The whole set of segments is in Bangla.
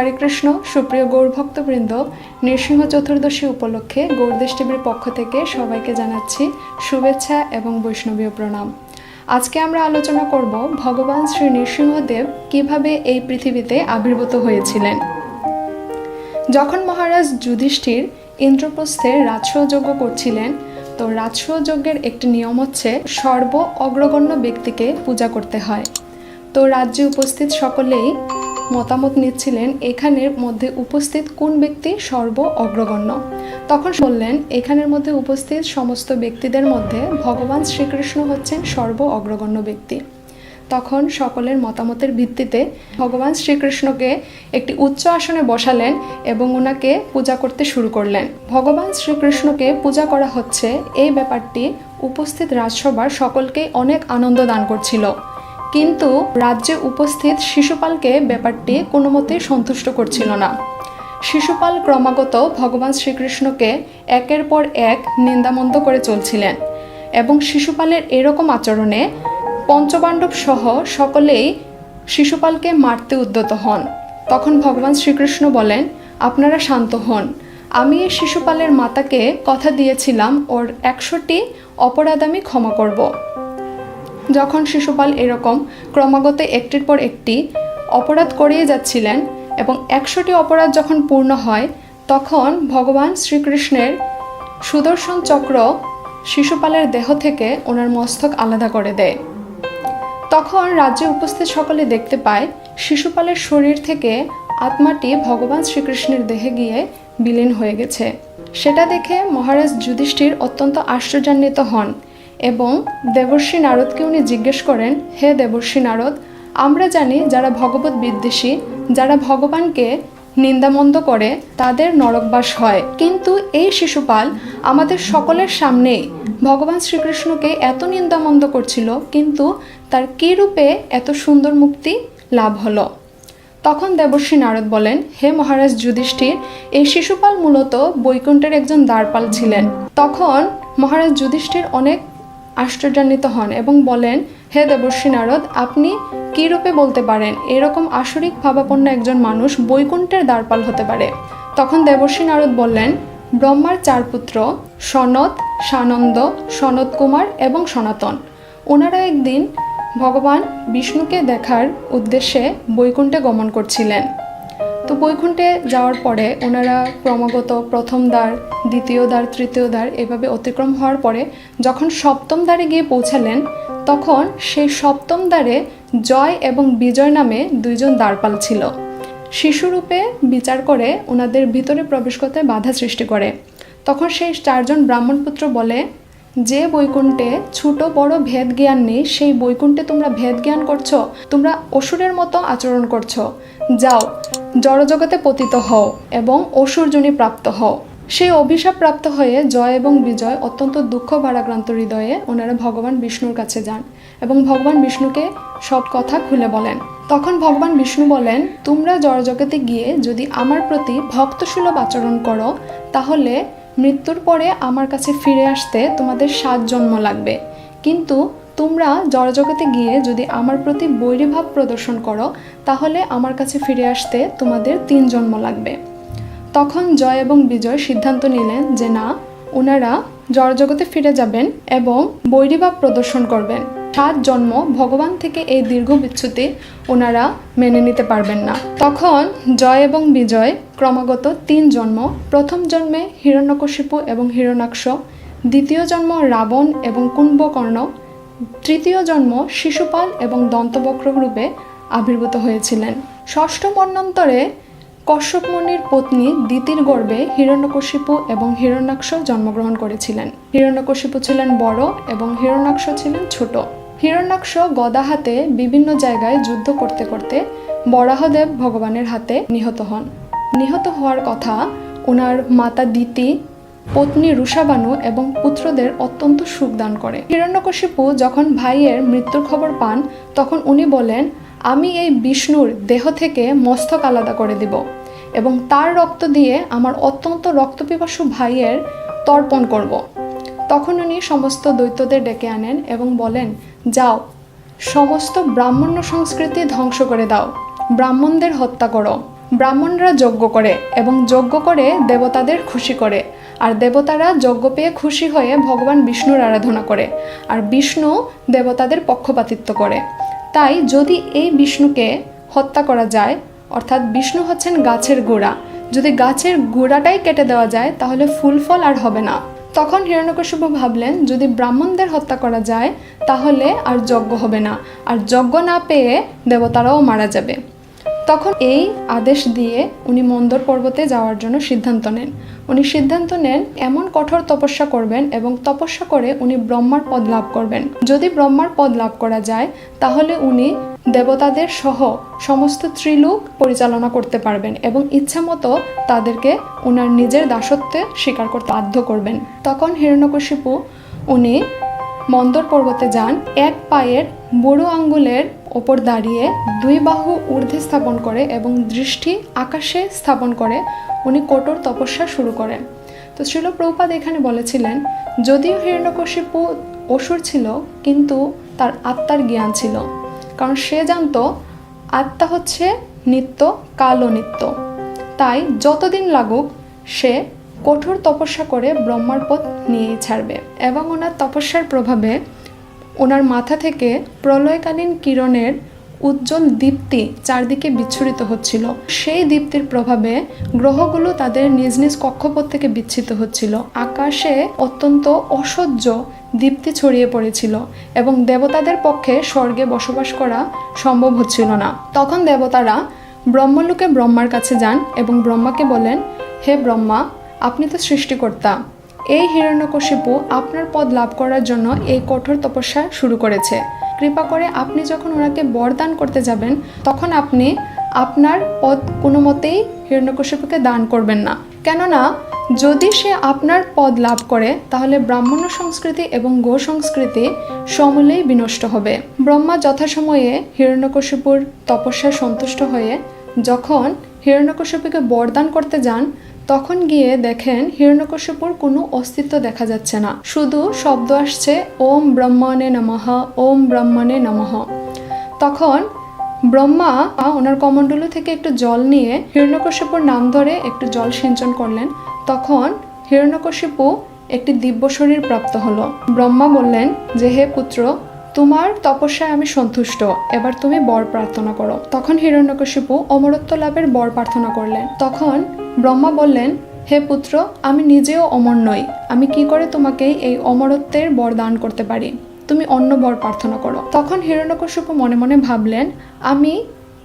হরে কৃষ্ণ সুপ্রিয় গৌরভক্তবৃন্দ, নৃসিংহ চতুর্দশী উপলক্ষে গৌরদেশ টিভির পক্ষ থেকে সবাইকে জানাচ্ছি শুভেচ্ছা এবং বৈষ্ণবীয় প্রণাম। আজকে আমরা আলোচনা করব ভগবান শ্রী নৃসিংহদেব কীভাবে এই পৃথিবীতে আবির্ভূত হয়েছিলেন। যখন মহারাজ যুধিষ্ঠির ইন্দ্রপ্রস্থে রাজসযজ্ঞ করছিলেন, তো রাজসযজ্ঞের একটি নিয়ম হচ্ছে সর্ব অগ্রগণ্য ব্যক্তিকে পূজা করতে হয়। তো রাজ্যে উপস্থিত সকলেই মতামত নিচ্ছিলেন এখানের মধ্যে উপস্থিত কোন ব্যক্তি সর্ব অগ্রগণ্য? তখন বললেন, এখানের মধ্যে উপস্থিত সমস্ত ব্যক্তিদের মধ্যে ভগবান শ্রীকৃষ্ণ হচ্ছেন সর্ব অগ্রগণ্য ব্যক্তি। তখন সকলের মতামতের ভিত্তিতে ভগবান শ্রীকৃষ্ণকে একটি উচ্চ আসনে বসালেন এবং ওনাকে পূজা করতে শুরু করলেন। ভগবান শ্রীকৃষ্ণকে পূজা করা হচ্ছে, এই ব্যাপারটি উপস্থিত রাজসভার সকলকে অনেক আনন্দ দান করছিল। কিন্তু রাজ্যে উপস্থিত শিশুপালকে ব্যাপারটি কোনো মতেই সন্তুষ্ট করছিল না। শিশুপাল ক্রমাগত ভগবান শ্রীকৃষ্ণকে একের পর এক নিন্দামন্দ করে চলছিলেন এবং শিশুপালের এরকম আচরণে পঞ্চপাণ্ডব সহ সকলেই শিশুপালকে মারতে উদ্যত হন। তখন ভগবান শ্রীকৃষ্ণ বলেন, আপনারা শান্ত হন। আমি এই শিশুপালের মাতাকে কথা দিয়েছিলাম, ওর একশোটি অপরাধ আমি ক্ষমা করব। যখন শিশুপাল এরকম ক্রমাগত একটির পর একটি অপরাধ করিয়ে যাচ্ছিলেন এবং একশোটি অপরাধ যখন পূর্ণ হয়, তখন ভগবান শ্রীকৃষ্ণের সুদর্শন চক্র শিশুপালের দেহ থেকে ওনার মস্তক আলাদা করে দেয়। তখন রাজ্যে উপস্থিত সকলে দেখতে পায়, শিশুপালের শরীর থেকে আত্মাটি ভগবান শ্রীকৃষ্ণের দেহে গিয়ে বিলীন হয়ে গেছে। সেটা দেখে মহারাজ যুধিষ্ঠির অত্যন্ত আশ্চর্যান্বিত হন। এবং দেবর্ষী নারদকে উনি জিজ্ঞেস করেন, হে দেবর্ষী নারদ, আমরা জানি যারা ভগবত বিদ্বেষী, যারা ভগবানকে নিন্দামন্দ করে, তাদের নরকবাস হয়। কিন্তু এই শিশুপাল আমাদের সকলের সামনেই। ভগবান শ্রীকৃষ্ণকে এত নিন্দামন্দ করছিল, কিন্তু তার কী রূপে এত সুন্দর মুক্তি লাভ হলো? তখন দেবর্ষী নারদ বলেন, হে মহারাজ যুধিষ্ঠির, এই শিশুপাল মূলত বৈকুণ্ঠের একজন দ্বারপাল ছিলেন। তখন মহারাজ যুধিষ্ঠির অনেক আশ্চর্যান্বিত হন এবং বলেন, হে দেবর্ষী নারদ, আপনি কী রূপে বলতে পারেন? এরকম আসরিক ভাবাপন্ন একজন মানুষ বৈকুণ্ঠের দ্বারপাল হতে পারে। তখন দেবর্ষী নারদ বললেন, ব্রহ্মার চার পুত্র সনত সানন্দ সনত কুমার এবং সনাতন। ওনারা একদিন ভগবান বিষ্ণুকে দেখার উদ্দেশ্যে বৈকুণ্ঠে গমন করছিলেন। তো বৈকুণ্ঠে যাওয়ার পরে ওনারা ক্রমাগত প্রথম দ্বার, দ্বিতীয় দ্বার, তৃতীয় দ্বার এভাবে অতিক্রম হওয়ার পরে যখন সপ্তম দ্বারে গিয়ে পৌঁছালেন, তখন সেই সপ্তম দ্বারে জয় এবং বিজয় নামে দুইজন দ্বারপাল ছিল। শিশুরূপে বিচার করে ওনাদের ভিতরে প্রবেশ করতে বাধা সৃষ্টি করে। তখন সেই চারজন ব্রাহ্মণপুত্র বলে যে বৈকুণ্ঠে ছোট বড় ভেদ জ্ঞান নেই, সেই বৈকুণ্ঠে তোমরা ভেদ জ্ঞান করছ, তোমরা অসুরের মতো আচরণ করছ। যাও, জড়জগতে পতিত হও এবং অসুরজনী প্রাপ্ত হও। সেই অভিশাপ প্রাপ্ত হয়ে জয় এবং বিজয় অত্যন্ত দুঃখ ভারাক্রান্ত হৃদয়ে ওনারা ভগবান বিষ্ণুর কাছে যান এবং ভগবান বিষ্ণুকে সব কথা খুলে বলেন। তখন ভগবান বিষ্ণু বলেন, তোমরা জড়জগতে গিয়ে যদি আমার প্রতি ভক্তসুলভ আচরণ করো, তাহলে মৃত্যুর পরে আমার কাছে ফিরে আসতে তোমাদের সাত জন্ম লাগবে। কিন্তু তোমরা জড়জগতে গিয়ে যদি আমার প্রতি বৈরীভাব প্রদর্শন করো, তাহলে আমার কাছে ফিরে আসতে তোমাদের তিন জন্ম লাগবে। তখন জয় এবং বিজয় সিদ্ধান্ত নিলেন যে না ওনারা জড়জগতে ফিরে যাবেন এবং বৈরীভাব প্রদর্শন করবেন। সাত জন্ম ভগবান থেকে এই দীর্ঘ বিচ্ছুতি ওনারা মেনে নিতে পারবেন না। তখন জয় এবং বিজয় ক্রমাগত তিন জন্ম, প্রথম জন্মে হিরণ্যকশিপু এবং হিরণাক্ষ দ্বিতীয় জন্ম রাবণ এবং কুম্ভকর্ণ, তৃতীয় জন্ম শিশুপাল এবং দন্তবক্র রূপে আবির্ভূত হয়েছিলেন। ষষ্ঠ মন্বন্তরে কশ্যপ মুনির পত্নী দিতির গর্ভে হিরণ্যকশিপু এবং হিরণ্যাক্ষ জন্মগ্রহণ করেছিলেন। হিরণ্যকশিপু ছিলেন বড় এবং হিরণ্যাক্ষ ছিলেন ছোট। হিরণ্যাক্ষ গদা হাতে বিভিন্ন জায়গায় যুদ্ধ করতে করতে বরাহদেব ভগবানের হাতে নিহত হন নিহত হওয়ার কথা ওনার মাতা দিতি পত্নী রুষাবানু এবং পুত্রদের অত্যন্ত সুখ দান করে হিরণ্যকশিপু যখন ভাইয়ের মৃত্যুর খবর পান, তখন উনি বলেন, আমি এই বিষ্ণুর দেহ থেকে মস্তক আলাদা করে দিব এবং তার রক্ত দিয়ে আমার অত্যন্ত রক্তপিপাসু ভাইয়ের তর্পণ করব। তখন উনি সমস্ত দৈত্যদের ডেকে আনেন এবং বলেন, যাও, সমস্ত ব্রাহ্মণ্য সংস্কৃতি ধ্বংস করে দাও, ব্রাহ্মণদের হত্যা করো, ব্রাহ্মণরা যজ্ঞ করে এবং যজ্ঞ করে দেবতাদের খুশি করে, আর দেবতারা যজ্ঞ পেয়ে খুশি হয়ে ভগবান বিষ্ণুর আরাধনা করে, আর বিষ্ণু দেবতাদের পক্ষপাতিত্ব করে। তাই যদি এই বিষ্ণুকে হত্যা করা যায়, অর্থাৎ বিষ্ণু হচ্ছেন গাছের গোড়া, যদি গাছের গোড়াটাই কেটে দেওয়া যায়, তাহলে ফুল ফল আর হবে না। তখন হিরণ্যকশিপু ভাবলেন, যদি ব্রাহ্মণদের হত্যা করা যায়, তাহলে আর যজ্ঞ হবে না। আর যজ্ঞ না পেয়ে দেবতারাও মারা যাবে। তখন এই আদেশ দিয়ে উনি মন্দর পর্বতে যাওয়ার জন্য সিদ্ধান্ত নেন। উনি সিদ্ধান্ত নেন, এমন কঠোর তপস্যা করবেন এবং তপস্যা করে উনি ব্রহ্মার পদ লাভ করবেন। যদি ব্রহ্মার পদ লাভ করা যায়, তাহলে উনি দেবতাদের সহ সমস্ত ত্রিলোক পরিচালনা করতে পারবেন এবং ইচ্ছা মতো তাদেরকে উনার নিজের দাসত্বে স্বীকার করতে বাধ্য করবেন। তখন হিরণ্যকশিপু উনি মন্দর পর্বতে যান। এক পায়ের বুড়ো আঙ্গুলের ওপর দাঁড়িয়ে দুই বাহু ঊর্ধ্বে স্থাপন করে এবং দৃষ্টি আকাশে স্থাপন করে, উনি কঠোর তপস্যা শুরু করেন। তো শিল প্রভুপাদ এখানে বলেছিলেন, যদিও হিরণ্যকশিপু অসুর ছিল, কিন্তু তার আত্মার জ্ঞান ছিল। কারণ সে জানতো, আত্মা হচ্ছে নিত্য কালো নিত্য। তাই যতদিন লাগুক, সে কঠোর তপস্যা করে ব্রহ্মার পথ নিয়েই ছাড়বে এবং ওনার তপস্যার প্রভাবে ওনার মাথা থেকে প্রলয়কালীন কিরণের উজ্জ্বল দীপ্তি চারদিকে বিচ্ছুরিত হচ্ছিল। সেই দীপ্তির প্রভাবে গ্রহগুলো তাদের নিজ নিজ কক্ষপথ থেকে বিচ্ছিত হচ্ছিল। আকাশে অত্যন্ত অসহ্য দীপ্তি ছড়িয়ে পড়েছিল এবং দেবতাদের পক্ষে স্বর্গে বসবাস করা সম্ভব হচ্ছিল না। তখন দেবতারা ব্রহ্মলোকে ব্রহ্মার কাছে যান এবং ব্রহ্মাকে বলেন, হে ব্রহ্মা, আপনি তো সৃষ্টিকর্তা। এই হিরণ্যকশিপু আপনার পদ লাভ করার জন্য এই কঠোর তপস্যা শুরু করেছে। কৃপা করে আপনি যখন ওনাকে বরদান করতে যাবেন, তখন আপনি আপনার পদ কোনো মতেই হিরণ্যকশিপুকে দান করবেন না। কেননা, যদি সে আপনার পদ লাভ করে, তাহলে ব্রাহ্মণ সংস্কৃতি এবং গো সংস্কৃতি সমূলেই বিনষ্ট হবে। ব্রহ্মা যথাসময়ে হিরণ্যকশিপুর তপস্যায় সন্তুষ্ট হয়ে, যখন হিরণ্যকশিপুকে বরদান করতে যান তখন গিয়ে দেখেন হিরণ্যকশিপুর কোনো অস্তিত্ব দেখা যাচ্ছে না। শুধু শব্দ আসছে, ওম ব্রহ্মণে নমঃ, ওম ব্রহ্মণে নমঃ। তখন ব্রহ্মা ওনার কমণ্ডলু থেকে একটু জল নিয়ে হিরণ্যকশিপুর নাম ধরে একটু জল সিঞ্চন করলেন। তখন হিরণ্যকশিপু একটি দিব্য শরীর প্রাপ্ত হলো। ব্রহ্মা বললেন, যে হে পুত্র, তোমার তপস্যায় আমি সন্তুষ্ট, এবার তুমি বর প্রার্থনা করো। তখন হিরণ্যকশিপু অমরত্ব লাভের বর প্রার্থনা করলেন। তখন ব্রহ্মা বললেন, হে পুত্র, আমি নিজেও অমর নই। আমি কি করে তোমাকে এই অমরত্বের বর দান করতে পারি? তুমি অন্য বর প্রার্থনা করো। তখন হিরণ্যকশ্যপ মনে মনে ভাবলেন, আমি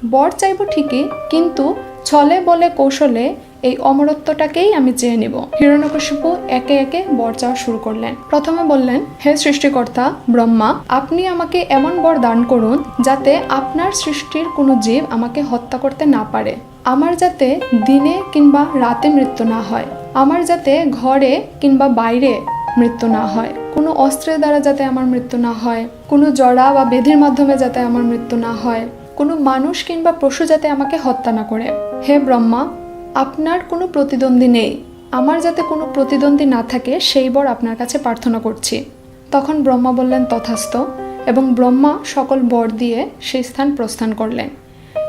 বর চাইব ঠিকই, কিন্তু ছলে বলে কৌশলে এই অমরত্বটাকেই আমি চেয়ে নিব। হিরণ্যকশিপু একে একে বর চাওয়া শুরু করলেন। প্রথমে বললেন, হে সৃষ্টিকর্তা, ব্রহ্মা, আপনি আমাকে এমন বর দান করুন যাতে আপনার সৃষ্টির কোনো জীব আমাকে হত্যা করতে না পারে। আমার যাতে দিনে কিংবা রাতে মৃত্যু না হয়। আমার যাতে ঘরে কিংবা বাইরে মৃত্যু না হয়। কোনো অস্ত্রের দ্বারা যাতে আমার মৃত্যু না হয়। কোনো জড়া বা বেধির মাধ্যমে যাতে আমার মৃত্যু না হয়। কোনো মানুষ কিংবা পশু যাতে আমাকে হত্যা না করে। হে ব্রহ্মা আপনার কোনো প্রতিদ্বন্দ্বী নেই। আমার যাতে কোনো প্রতিদ্বন্দ্বী না থাকে, সেই বর আপনার কাছে প্রার্থনা করছি। তখন ব্রহ্মা বললেন, তথাস্থ। এবং ব্রহ্মা সকল বর দিয়ে সেই স্থান প্রস্থান করলেন।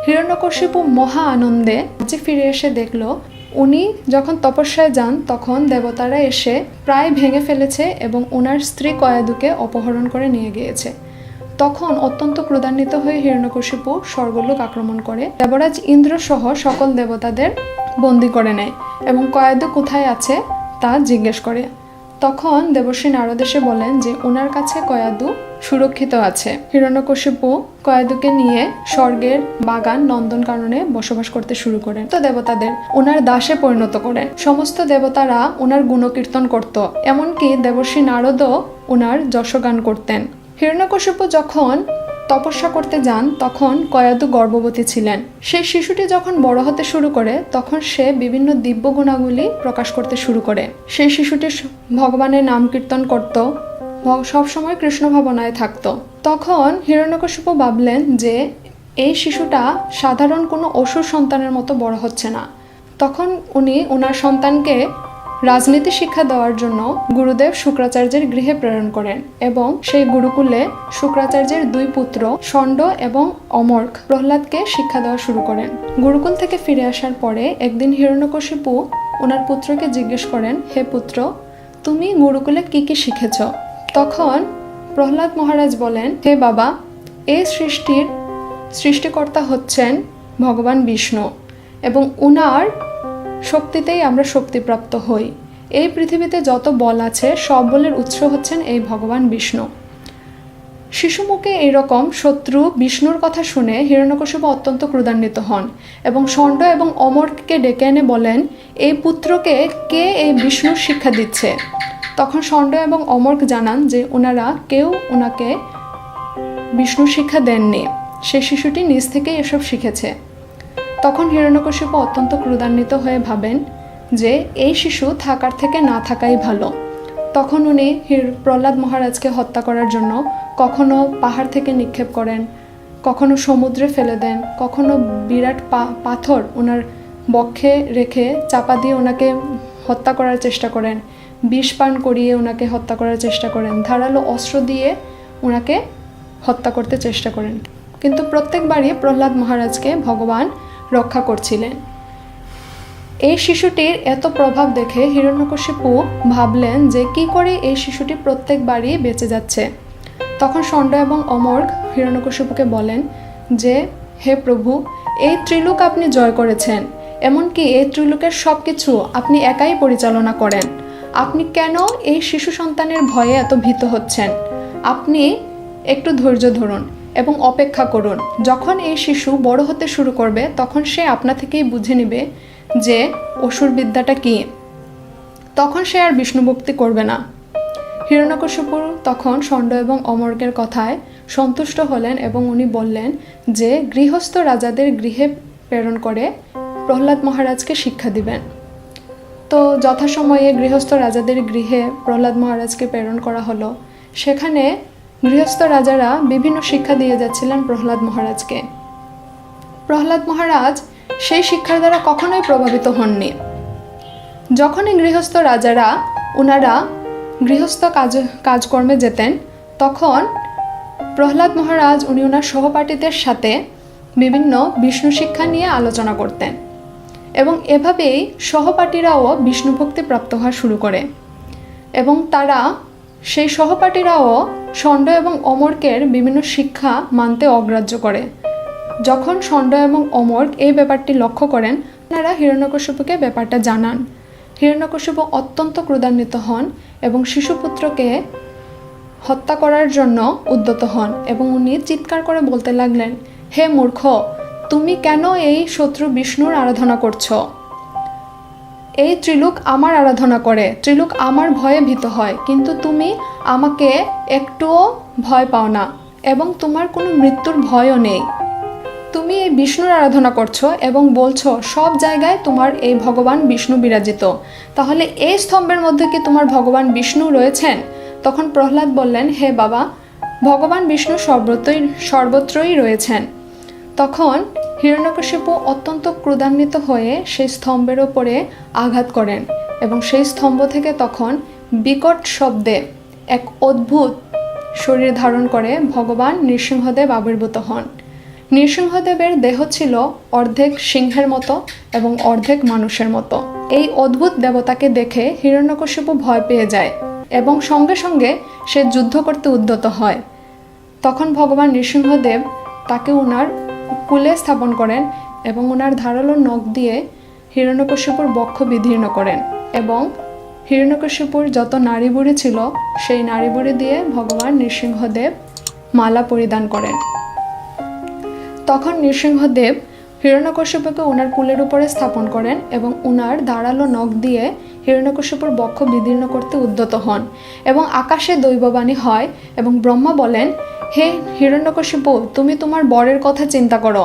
হিরণ্যকশিপু মহা আনন্দে যে ফিরে এসে দেখল, উনি যখন তপস্যায় যান, তখন দেবতারা এসে প্রায় ভেঙে ফেলেছে এবং ওনার স্ত্রী কয়াদুকে অপহরণ করে নিয়ে গিয়েছে। তখন অত্যন্ত ক্রোধান্বিত হয়ে হিরণ্যকশিপু স্বর্গলোক আক্রমণ করে। দেবরাজ ইন্দ্র সহ সকল দেবতাদের বন্দি করে নেয় এবং কয়াদু কোথায় আছে তা জিজ্ঞেস করে। তখন দেবশ্রী নারদ এসে বলেন যে ওনার কাছে কয়াদু সুরক্ষিত আছে। হিরণ্যকশিপু কয়াদুকে নিয়ে স্বর্গের বাগান নন্দন কাননে বসবাস করতে শুরু করেন তো দেবতাদের ওনার দাসে পরিণত করেন সমস্ত দেবতারা ওনার গুণকীর্তন করত। এমনকি দেবশ্রী নারদও ওনার যশগান করতেন। হিরণ্যকশিপু যখন তপস্যা করতে যান, তখন কয়াদু গর্ভবতী ছিলেন। সেই শিশুটি যখন বড় হতে শুরু করে, তখন সে বিভিন্ন দিব্য গুণাগুলি প্রকাশ করতে শুরু করে। সেই শিশুটি ভগবানের নাম কীর্তন করত সবসময় কৃষ্ণ ভাবনায় থাকতো। তখন হিরণ্যকশিপু ভাবলেন যে, এই শিশুটা সাধারণ কোনো অসুর সন্তানের মতো বড় হচ্ছে না। তখন উনি ওনার সন্তানকে রাজনীতি শিক্ষা দেওয়ার জন্য গুরুদেব শুক্রাচার্যের গৃহে প্রেরণ করেন এবং সেই গুরুকুলে শুক্রাচার্যের দুই পুত্র ষণ্ড এবং অমর্ক প্রহ্লাদকে শিক্ষা দেওয়া শুরু করেন। গুরুকুল থেকে ফিরে আসার পরে একদিন হিরণ্যকশিপু ওনার পুত্রকে জিজ্ঞেস করেন, হে পুত্র, তুমি গুরুকুলে কি কি শিখেছ? তখন প্রহ্লাদ মহারাজ বলেন, হে বাবা এই সৃষ্টির সৃষ্টিকর্তা হচ্ছেন ভগবান বিষ্ণু এবং উনার শক্তিতেই আমরা শক্তিপ্রাপ্ত হই। এই পৃথিবীতে যত বল আছে, সব বলের উৎস হচ্ছেন এই ভগবান বিষ্ণু। শিশুমুখে এইরকম শত্রু বিষ্ণুর কথা শুনে হিরণ্যকশিপু অত্যন্ত ক্রুদান্বিত হন এবং ষণ্ড এবং অমরকে ডেকে এনে বলেন, এই পুত্রকে কে এই বিষ্ণুর শিক্ষা দিচ্ছে? তখন ষণ্ড এবং অমর্ক জানান যে ওনারা কেউ ওনাকে বিষ্ণু শিক্ষা দেননি। সে শিশুটি নিজ থেকেই এসব শিখেছে। তখন হিরণ্যকশিপু অত্যন্ত ক্রোধান্বিত হয়ে ভাবেন যে, এই শিশু থাকার থেকে না থাকাই ভালো। তখন উনি প্রহ্লাদ মহারাজকে হত্যা করার জন্য কখনো পাহাড় থেকে নিক্ষেপ করেন, কখনো সমুদ্রে ফেলে দেন, কখনো বিরাট পাথর ওনার বক্ষে রেখে চাপা দিয়ে ওনাকে হত্যা করার চেষ্টা করেন, বিষ পান করিয়ে ওনাকে হত্যা করার চেষ্টা করেন, ধারালো অস্ত্র দিয়ে ওনাকে হত্যা করতে চেষ্টা করেন। কিন্তু প্রত্যেকবারই প্রহ্লাদ মহারাজকে ভগবান রক্ষা করছিলেন। এই শিশুটির এত প্রভাব দেখে হিরণ্যকশিপু ভাবলেন যে কি করে এই শিশুটি প্রত্যেকবারই বেঁচে যাচ্ছে। তখন ষণ্ড এবং অমর্গ হিরণ্যকশিপুকে বলেন যে, হে প্রভু, এই ত্রিলোক আপনি জয় করেছেন, এমনকি এই ত্রিলোকের সব কিছু আপনি একাই পরিচালনা করেন। আপনি কেন এই শিশু সন্তানের ভয়ে এত ভীত হচ্ছেন? আপনি একটু ধৈর্য ধরুন। এবং অপেক্ষা করুন। যখন এই শিশু বড় হতে শুরু করবে, তখন সে আপনা থেকেই বুঝে নেবে যে অসুর বিদ্যাটা কী। তখন সে আর বিষ্ণুভক্তি করবে না। হিরণ্যকশিপুর তখন ষণ্ড এবং অমর্গের কথায় সন্তুষ্ট হলেন এবং উনি বললেন যে, গৃহস্থ রাজাদের গৃহে প্রেরণ করে প্রহ্লাদ মহারাজকে শিক্ষা দিবেন। তো যথাসময়ে গৃহস্থ রাজাদের গৃহে প্রহ্লাদ মহারাজকে প্রেরণ করা হলো। সেখানে গৃহস্থ রাজারা বিভিন্ন শিক্ষা দিয়ে যাচ্ছিলেন প্রহ্লাদ মহারাজকে। প্রহ্লাদ মহারাজ সেই শিক্ষার দ্বারা কখনোই প্রভাবিত হননি। যখনই গৃহস্থ রাজারা ওনারা গৃহস্থ কাজ, কাজকর্মে যেতেন, তখন প্রহ্লাদ মহারাজ উনি ওনার সহপাঠীদের সাথে বিভিন্ন বিষ্ণু শিক্ষা নিয়ে আলোচনা করতেন এবং এভাবেই সহপাঠীরাও বিষ্ণু ভক্তি প্রাপ্ত হওয়া শুরু করে এবং তারা সেই সহপাঠীরাও ষণ্ড এবং অমর্কের বিভিন্ন শিক্ষা মানতে অগ্রাহ্য করে। যখন ষণ্ড এবং অমর্ক এই ব্যাপারটি লক্ষ্য করেন, তারা হিরণ্যকশিপুকে ব্যাপারটা জানান। হিরণ্যকশিপু অত্যন্ত ক্রোধান্বিত হন এবং শিশুপুত্রকে হত্যা করার জন্য উদ্যত হন এবং উনি চিৎকার করে বলতে লাগলেন, হে মূর্খ, তুমি কেন এই শত্রু বিষ্ণুর আরাধনা করছ? এই ত্রিলোক আমার আরাধনা করে। ত্রিলোক আমার ভয়ে ভীত হয়। কিন্তু তুমি আমাকে একটুও ভয় পাও না এবং তোমার কোনো মৃত্যুর ভয়ও নেই। তুমি এই বিষ্ণুর আরাধনা করছ এবং বলছো, সব জায়গায় তোমার এই ভগবান বিষ্ণু বিরাজিত। তাহলে এই স্তম্ভের মধ্যে কি তোমার ভগবান বিষ্ণু রয়েছেন? তখন প্রহ্লাদ বললেন, হে বাবা, ভগবান বিষ্ণু সর্বত্রই সর্বত্রই রয়েছেন। তখন হিরণ্যকশিপু অত্যন্ত ক্রোধান্বিত হয়ে সেই স্তম্ভের ওপরে আঘাত করেন এবং সেই স্তম্ভ থেকে তখন বিকট শব্দে এক অদ্ভুত শরীর ধারণ করে ভগবান নৃসিংহদেব আবির্ভূত হন। নৃসিংহদেবের দেহ ছিল অর্ধেক সিংহের মতো এবং অর্ধেক মানুষের মতো। এই অদ্ভুত দেবতাকে দেখে হিরণ্যকশিপু ভয় পেয়ে যায় এবং সঙ্গে সঙ্গে সে যুদ্ধ করতে উদ্যত হয়। তখন ভগবান নৃসিংহদেব তাকে ওনার কুলে স্থাপন করেন এবং ওনার ধারালো নখ দিয়ে হিরণ্যকশিপুর বক্ষ বিধীর্ণ করেন এবং হিরণ্যকশিপুর যত নারী বুড়ি ছিল, সেই নারী বুড়ি দিয়ে ভগবান নৃসিংহদেব মালা পরিধান করেন। তখন নৃসিংহদেব হিরণ্যকশ্যপুকে ওনার কুলের উপরে স্থাপন করেন এবং ওনার ধারালো নখ দিয়ে হিরণ্যকশ্যপুর বক্ষ বিদীর্ণ করতে উদ্যত হন এবং আকাশে দৈববাণী হয় এবং ব্রহ্মা বলেন, হে হিরণ্যকশিপু তুমি তোমার বরের কথা চিন্তা করো।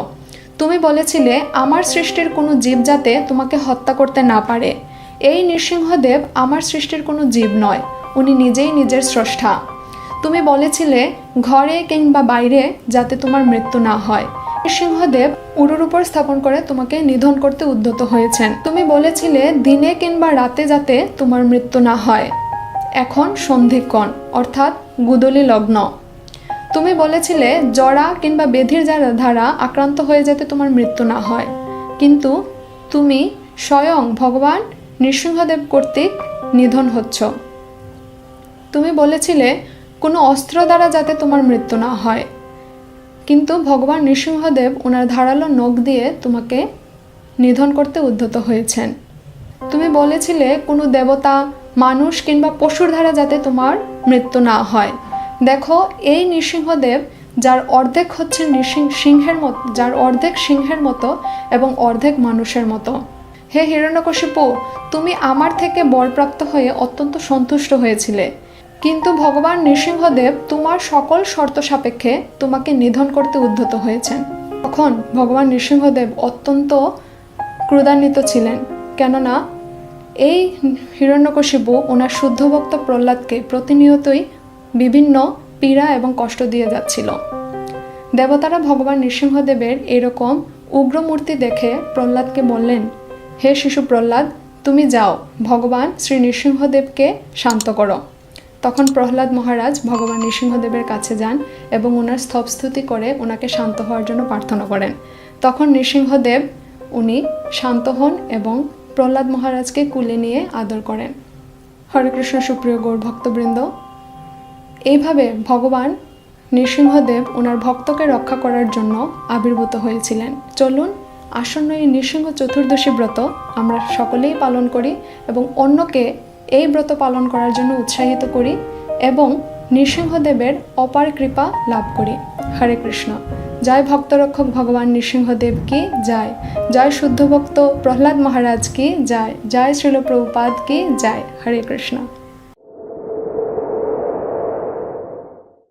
তুমি বলেছিলে, আমার সৃষ্টির কোনো জীব যাতে তোমাকে হত্যা করতে না পারে। এই নৃসিংহদেব আমার সৃষ্টির কোনো জীব নয়, উনি নিজেই নিজের স্রষ্টা। তুমি বলেছিলে, ঘরে কিংবা বাইরে যাতে তোমার মৃত্যু না হয়। নৃসিংহদেব উরুর উপর স্থাপন করে তোমাকে নিধন করতে উদ্যত হয়েছেন। তুমি বলেছিলে, দিনে কিংবা রাতে যাতে তোমার মৃত্যু না হয়। এখন সন্ধিক্ষণ, অর্থাৎ গুদলি লগ্ন। তুমি বলেছিলে, জরা কিংবা বেধির যারা ধারা আক্রান্ত হয়ে যাতে তোমার মৃত্যু না হয়। কিন্তু তুমি স্বয়ং ভগবান নৃসিংহদেব কর্তৃক নিধন হচ্ছ। তুমি বলেছিলে, কোনো অস্ত্র দ্বারা যাতে তোমার মৃত্যু না হয়। কিন্তু ভগবান নৃসিংহদেব ওনার ধারালো নখ দিয়ে তোমাকে নিধন করতে উদ্যত হয়েছেন। তুমি বলেছিলে, কোনো দেবতা, মানুষ কিংবা পশুর দ্বারা যাতে তোমার মৃত্যু না হয়। দেখো, এই নৃসিংহদেব, যার অর্ধেক হচ্ছে নৃসিং সিংহের মতো যার অর্ধেক সিংহের মতো এবং অর্ধেক মানুষের মতো। হে হিরণ্যকশিপু, তুমি আমার থেকে বরপ্রাপ্ত হয়ে অত্যন্ত সন্তুষ্ট হয়েছিলে। কিন্তু ভগবান নৃসিংহদেব তোমার সকল শর্ত সাপেক্ষে তোমাকে নিধন করতে উদ্ধত হয়েছেন। তখন ভগবান নৃসিংহদেব অত্যন্ত ক্রোধান্বিত ছিলেন, কেননা এই হিরণ্যকশিপু ওনার শুদ্ধভক্ত প্রহ্লাদকে প্রতিনিয়তই বিভিন্ন পীড়া এবং কষ্ট দিয়ে যাচ্ছিল। দেবতারা ভগবান নৃসিংহদেবের এরকম উগ্র মূর্তি দেখে প্রহ্লাদকে বললেন, হে শিশু প্রহ্লাদ, তুমি যাও, ভগবান শ্রী নৃসিংহদেবকে শান্ত করো। তখন প্রহ্লাদ মহারাজ ভগবান নৃসিংহদেবের কাছে যান এবং ওনার স্তবস্তুতি করে ওনাকে শান্ত হওয়ার জন্য প্রার্থনা করেন। তখন নৃসিংহদেব উনি শান্ত হন এবং প্রহ্লাদ মহারাজকে কুলে নিয়ে আদর করেন। হরে কৃষ্ণ, সুপ্রিয় গৌর ভক্তবৃন্দ, এইভাবে ভগবান নৃসিংহদেব ওনার ভক্তকে রক্ষা করার জন্য আবির্ভূত হয়েছিলেন। চলুন, আসন্ন এই নৃসিংহ চতুর্দশী ব্রত আমরা সকলেই পালন করি এবং অন্যকে এই ব্রত পালন করার জন্য উৎসাহিত করি এবং নৃসিংহদেবের অপার কৃপা লাভ করি। হরে কৃষ্ণ। জয় ভক্তরক্ষক ভগবান নৃসিংহদেব কি জয়। জয় শুদ্ধ ভক্ত প্রহ্লাদ মহারাজ কি জয়। জয় শ্রীল কি যায় হরে কৃষ্ণ।